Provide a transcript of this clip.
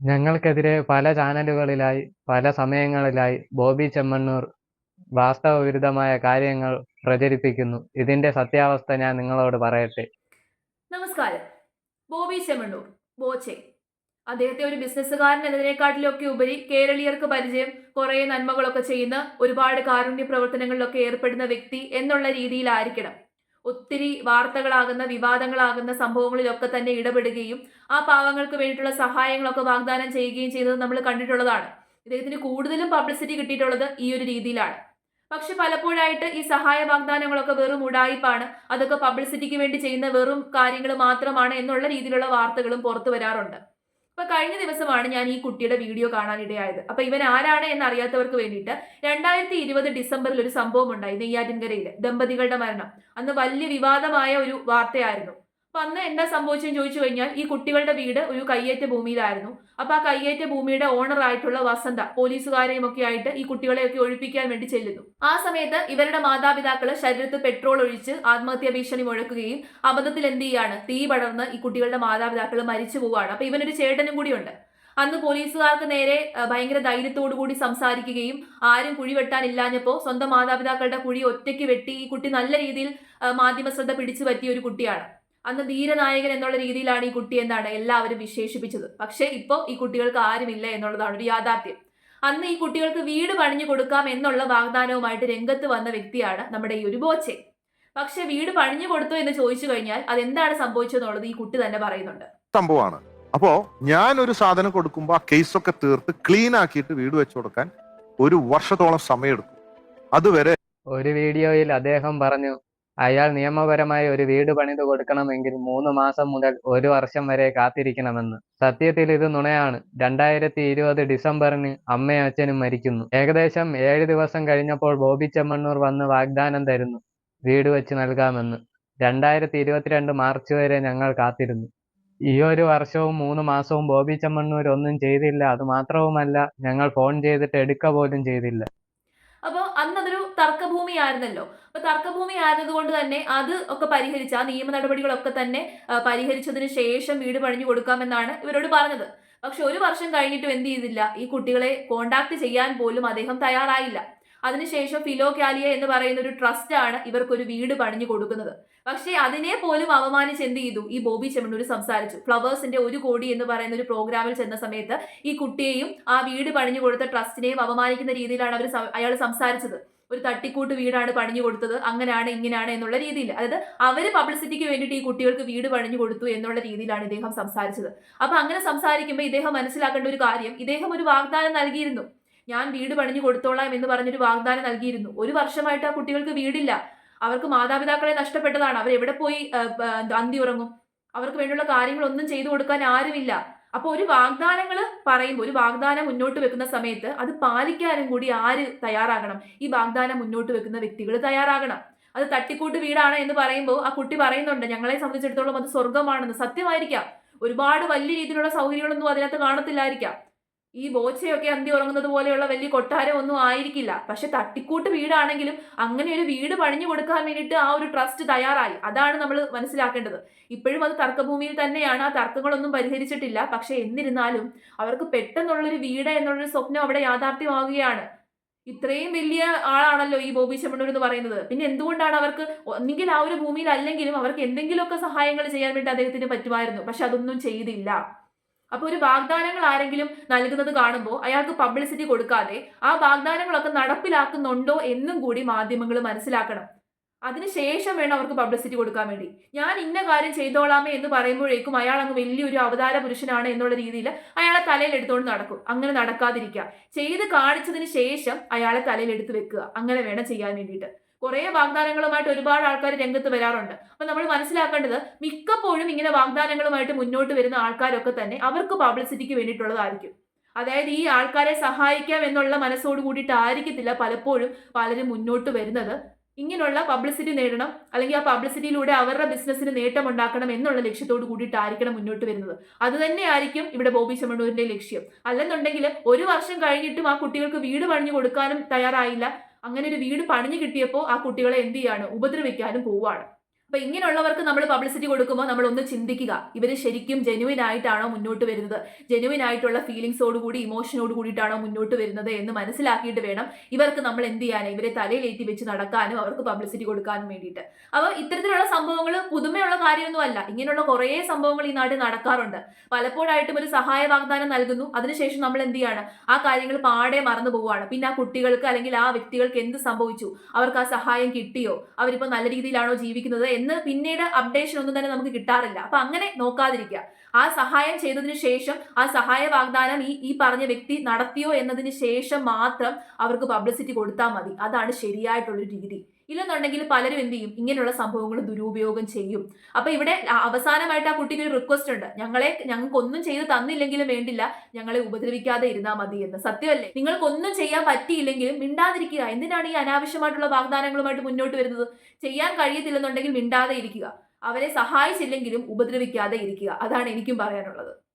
ഞങ്ങൾക്കെതിരെ പല ചാനലുകളിലായി പല സമയങ്ങളിലായി ബോബി ചെമ്മണ്ണൂർ വാസ്തവവിരുദ്ധമായ കാര്യങ്ങൾ പ്രചരിപ്പിക്കുന്നു. ഇതിന്റെ സത്യാവസ്ഥ ഞാൻ നിങ്ങളോട് പറയട്ടെ. നമസ്കാരം. ബോബി ചെമ്മണ്ണൂർ ബോച്ചെ. അദ്ദേഹത്തെ ഒരു ബിസിനസ്സുകാരൻ എന്നതിനെക്കാട്ടിലൊക്കെ ഉപരി കേരളീയർക്ക് പരിചയം കുറേ നന്മകളൊക്കെ ചെയ്യുന്ന ഒരുപാട് കാരുണ്യ പ്രവർത്തനങ്ങളിലൊക്കെ ഏർപ്പെടുന്ന വ്യക്തി എന്നുള്ള രീതിയിലായിരിക്കണം. ഒത്തിരി വാർത്തകളാകുന്ന വിവാദങ്ങളാകുന്ന സംഭവങ്ങളിലൊക്കെ തന്നെ ഇടപെടുകയും ആ പാവങ്ങൾക്ക് വേണ്ടിയിട്ടുള്ള സഹായങ്ങളൊക്കെ വാഗ്ദാനം ചെയ്യുകയും ചെയ്തത് നമ്മൾ കണ്ടിട്ടുള്ളതാണ്. ഇദ്ദേഹത്തിന് കൂടുതലും പബ്ലിസിറ്റി കിട്ടിയിട്ടുള്ളത് ഈ ഒരു രീതിയിലാണ്. പക്ഷെ പലപ്പോഴായിട്ട് ഈ സഹായ വാഗ്ദാനങ്ങളൊക്കെ വെറും ഉടായിപ്പാണ്. അതൊക്കെ പബ്ലിസിറ്റിക്ക് വേണ്ടി ചെയ്യുന്ന വെറും കാര്യങ്ങൾ മാത്രമാണ് എന്നുള്ള രീതിയിലുള്ള വാർത്തകളും പുറത്തു വരാറുണ്ട്. അപ്പൊ കഴിഞ്ഞ ദിവസമാണ് ഞാൻ ഈ കുട്ടിയുടെ വീഡിയോ കാണാനിടയായത്. അപ്പൊ ഇവൻ ആരാണ് എന്ന് അറിയാത്തവർക്ക് വേണ്ടിയിട്ട് രണ്ടായിരത്തി ഇരുപത് ഡിസംബറിൽ ഒരു സംഭവം ഉണ്ടായി നെയ്യാറ്റിൻകരയിൽ ദമ്പതികളുടെ മരണം. അന്ന് വലിയ വിവാദമായ ഒരു വാർത്തയായിരുന്നു. അപ്പൊ അന്ന് എന്താ സംഭവിച്ചെന്ന് ചോദിച്ചു കഴിഞ്ഞാൽ ഈ കുട്ടികളുടെ വീട് ഒരു കയ്യേറ്റ ഭൂമിയിലായിരുന്നു. അപ്പൊ ആ കയ്യേറ്റ ഭൂമിയുടെ ഓണർ ആയിട്ടുള്ള വസന്ത പോലീസുകാരെയും ഒക്കെ ആയിട്ട് ഈ കുട്ടികളെയൊക്കെ ഒഴിപ്പിക്കാൻ വേണ്ടി ചെല്ലുന്നു. ആ സമയത്ത് ഇവരുടെ മാതാപിതാക്കൾ ശരീരത്ത് പെട്രോൾ ഒഴിച്ച് ആത്മഹത്യാ ഭീഷണി മുഴക്കുകയും അബദ്ധത്തിൽ എന്ത് ചെയ്യാണ്? തീ പടർന്ന് ഈ കുട്ടികളുടെ മാതാപിതാക്കൾ മരിച്ചു പോവാണ് അപ്പൊ ഇവനൊരു ചേട്ടനും കൂടിയുണ്ട് അന്ന് പോലീസുകാർക്ക് നേരെ ഭയങ്കര കൂടി സംസാരിക്കുകയും ആരും കുഴി വെട്ടാനില്ലാഞ്ഞപ്പോൾ സ്വന്തം മാതാപിതാക്കളുടെ കുഴി ഒറ്റയ്ക്ക് വെട്ടി ഈ കുട്ടി നല്ല രീതിയിൽ മാധ്യമ ശ്രദ്ധ പിടിച്ചു പറ്റിയ ഒരു കുട്ടിയാണ്. അന്ന് ധീരനായകൻ എന്നുള്ള രീതിയിലാണ് ഈ കുട്ടി എന്താണ് എല്ലാവരും വിശേഷിപ്പിച്ചത്. പക്ഷേ ഇപ്പോൾ ഈ കുട്ടികൾക്ക് ആരുമില്ല എന്നുള്ളതാണ് ഒരു യാഥാർത്ഥ്യം. അന്ന് ഈ കുട്ടികൾക്ക് വീട് പണിഞ്ഞു കൊടുക്കാം എന്നുള്ള വാഗ്ദാനവുമായിട്ട് രംഗത്ത് വന്ന വ്യക്തിയാണ് നമ്മുടെ ഈ ഒരു ബോച്ചെ. പക്ഷെ വീട് പണിഞ്ഞു കൊടുത്തു എന്ന് ചോദിച്ചു കഴിഞ്ഞാൽ അത് എന്താണ് സംഭവിച്ചതെന്നുള്ളത് ഈ കുട്ടി തന്നെ പറയുന്നുണ്ട്. സംഭവമാണ്. അപ്പോ ഞാൻ ഒരു സാധനം കൊടുക്കുമ്പോൾ ആ ഒക്കെ തീർത്ത് ക്ലീൻ ആക്കിയിട്ട് വീട് വെച്ചു കൊടുക്കാൻ ഒരു വർഷത്തോളം സമയമെടുക്കും. അതുവരെ ഒരു വീഡിയോയിൽ അദ്ദേഹം പറഞ്ഞു അയാൾ നിയമപരമായി ഒരു വീട് പണിത് കൊടുക്കണമെങ്കിൽ മൂന്ന് മാസം മുതൽ ഒരു വർഷം വരെ കാത്തിരിക്കണമെന്ന്. സത്യത്തിൽ ഇത് നുണയാണ്. രണ്ടായിരത്തി ഇരുപത് ഡിസംബറിന് അമ്മയും അച്ഛനും മരിക്കുന്നു. ഏകദേശം ഏഴ് ദിവസം കഴിഞ്ഞപ്പോൾ ബോബി ചെമ്മണ്ണൂർ വന്ന് വാഗ്ദാനം തരുന്നു. വീട് വെച്ച് നൽകാമെന്ന്. രണ്ടായിരത്തി ഇരുപത്തിരണ്ട് മാർച്ച് വരെ ഞങ്ങൾ കാത്തിരുന്നു. ഈ ഒരു വർഷവും മൂന്ന് മാസവും ബോബി ചെമ്മണ്ണൂർ ഒന്നും ചെയ്തില്ല. അത് മാത്രവുമല്ല ഞങ്ങൾ ഫോൺ ചെയ്തിട്ട് എടുക്ക പോലും ചെയ്തില്ല. അന്ന് അതൊരു തർക്കഭൂമി ആയിരുന്നല്ലോ അപ്പൊ തർക്കഭൂമി ആയിരുന്നതുകൊണ്ട് തന്നെ അത് ഒക്കെ പരിഹരിച്ച ആ നിയമ നടപടികളൊക്കെ തന്നെ പരിഹരിച്ചതിന് ശേഷം വീട് പണിഞ്ഞു കൊടുക്കാമെന്നാണ് ഇവരോട് പറഞ്ഞത്. പക്ഷെ ഒരു വർഷം കഴിഞ്ഞിട്ടും എന്ത് ചെയ്തില്ല. ഈ കുട്ടികളെ കോണ്ടാക്ട് ചെയ്യാൻ പോലും അദ്ദേഹം തയ്യാറായില്ല. അതിനുശേഷം ഫിലോ കാലിയ എന്ന് പറയുന്ന ഒരു ട്രസ്റ്റ് ആണ് ഇവർക്കൊരു വീട് പണിഞ്ഞു കൊടുക്കുന്നത്. പക്ഷേ അതിനെ പോലും അവമാനിച്ച് എന്ത് ചെയ്തു? ഈ ബോബി ചെമ്മണ്ണൂർ സംസാരിച്ചു. ഫ്ലവേഴ്സിന്റെ ഒരു കോടി എന്ന് പറയുന്ന ഒരു പ്രോഗ്രാമിൽ ചെന്ന സമയത്ത് ഈ കുട്ടിയെയും ആ വീട് പണിഞ്ഞു കൊടുത്ത ട്രസ്റ്റിനെയും അപമാനിക്കുന്ന രീതിയിലാണ് അവർ അയാൾ സംസാരിച്ചത്. ഒരു തട്ടിക്കൂട്ട് വീടാണ് പണിഞ്ഞു കൊടുത്തത്. അങ്ങനെയാണ് ഇങ്ങനെയാണ് എന്നുള്ള രീതിയിൽ. അതായത് അവർ പബ്ലിസിറ്റിക്ക് വേണ്ടിയിട്ട് ഈ കുട്ടികൾക്ക് വീട് പണിഞ്ഞു കൊടുത്തു എന്നുള്ള രീതിയിലാണ് ഇദ്ദേഹം സംസാരിച്ചത്. അപ്പൊ അങ്ങനെ സംസാരിക്കുമ്പോൾ ഇദ്ദേഹം മനസ്സിലാക്കേണ്ട ഒരു കാര്യം ഇദ്ദേഹം ഒരു വാഗ്ദാനം നൽകിയിരുന്നു. ഞാൻ വീട് പണിഞ്ഞു കൊടുത്തോളാം എന്ന് പറഞ്ഞൊരു വാഗ്ദാനം നൽകിയിരുന്നു. ഒരു വർഷമായിട്ട് ആ കുട്ടികൾക്ക് വീടില്ല. അവർക്ക് മാതാപിതാക്കളെ നഷ്ടപ്പെട്ടതാണ്. അവർ എവിടെ പോയി അന്തി ഉറങ്ങും? അവർക്ക് വേണ്ടിയുള്ള കാര്യങ്ങളൊന്നും ചെയ്തു കൊടുക്കാൻ ആരുമില്ല. അപ്പോൾ ഒരു വാഗ്ദാനങ്ങൾ പറയുമ്പോൾ ഒരു വാഗ്ദാനം മുന്നോട്ട് വെക്കുന്ന സമയത്ത് അത് പാലിക്കാനും കൂടി ആര് തയ്യാറാകണം? ഈ വാഗ്ദാനം മുന്നോട്ട് വെക്കുന്ന വ്യക്തികൾ തയ്യാറാകണം. അത് തട്ടിക്കൂട്ട് വീടാണ് എന്ന് പറയുമ്പോൾ ആ കുട്ടി പറയുന്നുണ്ട് ഞങ്ങളെ സംബന്ധിച്ചിടത്തോളം അത് സ്വർഗമാണെന്ന് സത്യമായിരിക്കാം. ഒരുപാട് വലിയ രീതിയിലുള്ള സൗകര്യങ്ങളൊന്നും അതിനകത്ത് കാണത്തില്ലായിരിക്കാം. ഈ ബോച്ചയൊക്കെ അന്തി ഉറങ്ങുന്നത് പോലെയുള്ള വലിയ കൊട്ടാരം ഒന്നും ആയിരിക്കില്ല. പക്ഷെ തട്ടിക്കൂട്ട് വീടാണെങ്കിലും അങ്ങനെ ഒരു വീട് പണിഞ്ഞു കൊടുക്കാൻ വേണ്ടിയിട്ട് ആ ഒരു ട്രസ്റ്റ് തയ്യാറായി. അതാണ് നമ്മൾ മനസ്സിലാക്കേണ്ടത്. ഇപ്പോഴും അത് തർക്കഭൂമിയിൽ തന്നെയാണ്. ആ തർക്കങ്ങളൊന്നും പരിഹരിച്ചിട്ടില്ല. പക്ഷെ എന്നിരുന്നാലും അവർക്ക് പെട്ടെന്നുള്ളൊരു വീട് എന്നുള്ളൊരു സ്വപ്നം അവിടെ യാഥാർത്ഥ്യമാവുകയാണ്. ഇത്രയും വലിയ ആളാണല്ലോ ഈ ബോബി ചെമ്മണ്ണൂർ എന്ന് പറയുന്നത്. പിന്നെ എന്തുകൊണ്ടാണ് അവർക്ക് ഒന്നെങ്കിൽ ആ ഒരു ഭൂമിയിൽ അല്ലെങ്കിലും അവർക്ക് എന്തെങ്കിലുമൊക്കെ സഹായങ്ങൾ ചെയ്യാൻ വേണ്ടി അദ്ദേഹത്തിന് പറ്റുമായിരുന്നു. പക്ഷെ അതൊന്നും ചെയ്തില്ല. അപ്പോൾ ഒരു വാഗ്ദാനങ്ങൾ ആരെങ്കിലും നൽകുന്നത് കാണുമ്പോൾ അയാൾക്ക് പബ്ലിസിറ്റി കൊടുക്കാതെ ആ വാഗ്ദാനങ്ങളൊക്കെ നടപ്പിലാക്കുന്നുണ്ടോ എന്നും കൂടി മാധ്യമങ്ങൾ മനസ്സിലാക്കണം. അതിനുശേഷം വേണം അവർക്ക് പബ്ലിസിറ്റി കൊടുക്കാൻ വേണ്ടി. ഞാൻ ഇന്ന കാര്യം ചെയ്തോളാമേ എന്ന് പറയുമ്പോഴേക്കും അയാൾ അങ്ങ് വലിയൊരു അവതാര പുരുഷനാണ് എന്നുള്ള രീതിയിൽ അയാളെ തലയിൽ എടുത്തുകൊണ്ട് നടക്കും. അങ്ങനെ നടക്കാതിരിക്കുക. ചെയ്ത് കാണിച്ചതിന് ശേഷം അയാളെ തലയിൽ എടുത്ത് വെക്കുക. അങ്ങനെ വേണം ചെയ്യാൻ വേണ്ടിയിട്ട്. കുറേ വാഗ്ദാനങ്ങളുമായിട്ട് ഒരുപാട് ആൾക്കാർ രംഗത്ത് വരാറുണ്ട്. അപ്പൊ നമ്മൾ മനസ്സിലാക്കേണ്ടത് മിക്കപ്പോഴും ഇങ്ങനെ വാഗ്ദാനങ്ങളുമായിട്ട് മുന്നോട്ട് വരുന്ന ആൾക്കാരൊക്കെ തന്നെ അവർക്ക് പബ്ലിസിറ്റിക്ക് വേണ്ടിയിട്ടുള്ളതായിരിക്കും. അതായത് ഈ ആൾക്കാരെ സഹായിക്കാം എന്നുള്ള മനസ്സോട് കൂടിയിട്ട് ആയിരിക്കത്തില്ല പലപ്പോഴും പലരും മുന്നോട്ട് വരുന്നത്. ഇങ്ങനെയുള്ള പബ്ലിസിറ്റി നേടണം അല്ലെങ്കിൽ ആ പബ്ലിസിറ്റിയിലൂടെ അവരുടെ ബിസിനസ്സിന് നേട്ടം ഉണ്ടാക്കണം എന്നുള്ള ലക്ഷ്യത്തോട് കൂടിയിട്ടായിരിക്കണം മുന്നോട്ട് വരുന്നത്. അത് തന്നെയായിരിക്കും ഇവിടെ ബോബി ചെമ്മണ്ണൂരിന്റെ ലക്ഷ്യം. അല്ലെന്നുണ്ടെങ്കിൽ ഒരു വർഷം കഴിഞ്ഞിട്ടും ആ കുട്ടികൾക്ക് വീട് പണിഞ്ഞു കൊടുക്കാനും തയ്യാറായില്ല. അങ്ങനെ ഒരു വീട് പണിഞ്ഞു കിട്ടിയപ്പോൾ ആ കുട്ടികളെ എന്ത് ചെയ്യാണ്? ഉപദ്രവിക്കാനും പോവാണ് അപ്പൊ ഇങ്ങനെയുള്ളവർക്ക് നമ്മൾ പബ്ലിസിറ്റി കൊടുക്കുമ്പോൾ നമ്മൾ ഒന്ന് ചിന്തിക്കുക. ഇവർ ശരിക്കും ജെനുവിൻ ആയിട്ടാണോ മുന്നോട്ട് വരുന്നത്? ജെനുവിൻ ആയിട്ടുള്ള ഫീലിങ്സോട് കൂടി ഇമോഷനോട് കൂടിയിട്ടാണോ മുന്നോട്ട് വരുന്നത് എന്ന് മനസ്സിലാക്കിയിട്ട് വേണം ഇവർക്ക് നമ്മൾ എന്ത് ചെയ്യാനും ഇവരെ തലയിലേറ്റി വെച്ച് നടക്കാനും അവർക്ക് പബ്ലിസിറ്റി കൊടുക്കാനും വേണ്ടിയിട്ട്. അപ്പോൾ ഇത്തരത്തിലുള്ള സംഭവങ്ങൾ പുതുമയുള്ള കാര്യമൊന്നുമല്ല. ഇങ്ങനെയുള്ള കുറേ സംഭവങ്ങൾ ഈ നാട്ടിൽ നടക്കാറുണ്ട്. പലപ്പോഴായിട്ടും ഒരു സഹായ വാഗ്ദാനം നൽകുന്നു. അതിനുശേഷം നമ്മൾ എന്ത് ചെയ്യാണ്? ആ കാര്യങ്ങൾ പാടെ മറന്നു പോവുകയാണ്. പിന്നെ ആ കുട്ടികൾക്ക് അല്ലെങ്കിൽ ആ വ്യക്തികൾക്ക് എന്ത് സംഭവിച്ചു? അവർക്ക് ആ സഹായം കിട്ടിയോ? അവരിപ്പോൾ നല്ല രീതിയിലാണോ ജീവിക്കുന്നത് എന്ന് പിന്നീട് അപ്ഡേഷൻ ഒന്നും തന്നെ നമുക്ക് കിട്ടാറില്ല. അപ്പൊ അങ്ങനെ നോക്കാതിരിക്കുക. ആ സഹായം ചെയ്തതിന് ശേഷം ആ സഹായ വാഗ്ദാനം ഈ ഈ പറഞ്ഞ വ്യക്തി നടത്തിയോ എന്നതിന് ശേഷം മാത്രം അവർക്ക് പബ്ലിസിറ്റി കൊടുത്താൽ മതി. അതാണ് ശരിയായിട്ടുള്ളൊരു രീതി. ഇല്ലെന്നുണ്ടെങ്കിൽ പലരും എന്ത് ചെയ്യും? ഇങ്ങനെയുള്ള സംഭവങ്ങൾ ദുരുപയോഗം ചെയ്യും. അപ്പൊ ഇവിടെ അവസാനമായിട്ട് ആ കുട്ടിക്ക് ഒരു റിക്വസ്റ്റ് ഉണ്ട്. ഞങ്ങളെ ഞങ്ങൾക്ക് ഒന്നും ചെയ്ത് തന്നില്ലെങ്കിലും വേണ്ടില്ല. ഞങ്ങളെ ഉപദ്രവിക്കാതെ ഇരുന്നാൽ മതി എന്ന്. സത്യമല്ലേ? നിങ്ങൾക്കൊന്നും ചെയ്യാൻ പറ്റിയില്ലെങ്കിലും മിണ്ടാതിരിക്കുക. എന്തിനാണ് ഈ അനാവശ്യമായിട്ടുള്ള വാഗ്ദാനങ്ങളുമായിട്ട് മുന്നോട്ട് വരുന്നത്? ചെയ്യാൻ കഴിയത്തില്ലെന്നുണ്ടെങ്കിൽ മിണ്ടാതെ ഇരിക്കുക. അവരെ സഹായിച്ചില്ലെങ്കിലും ഉപദ്രവിക്കാതെ ഇരിക്കുക. അതാണ് എനിക്കും പറയാനുള്ളത്.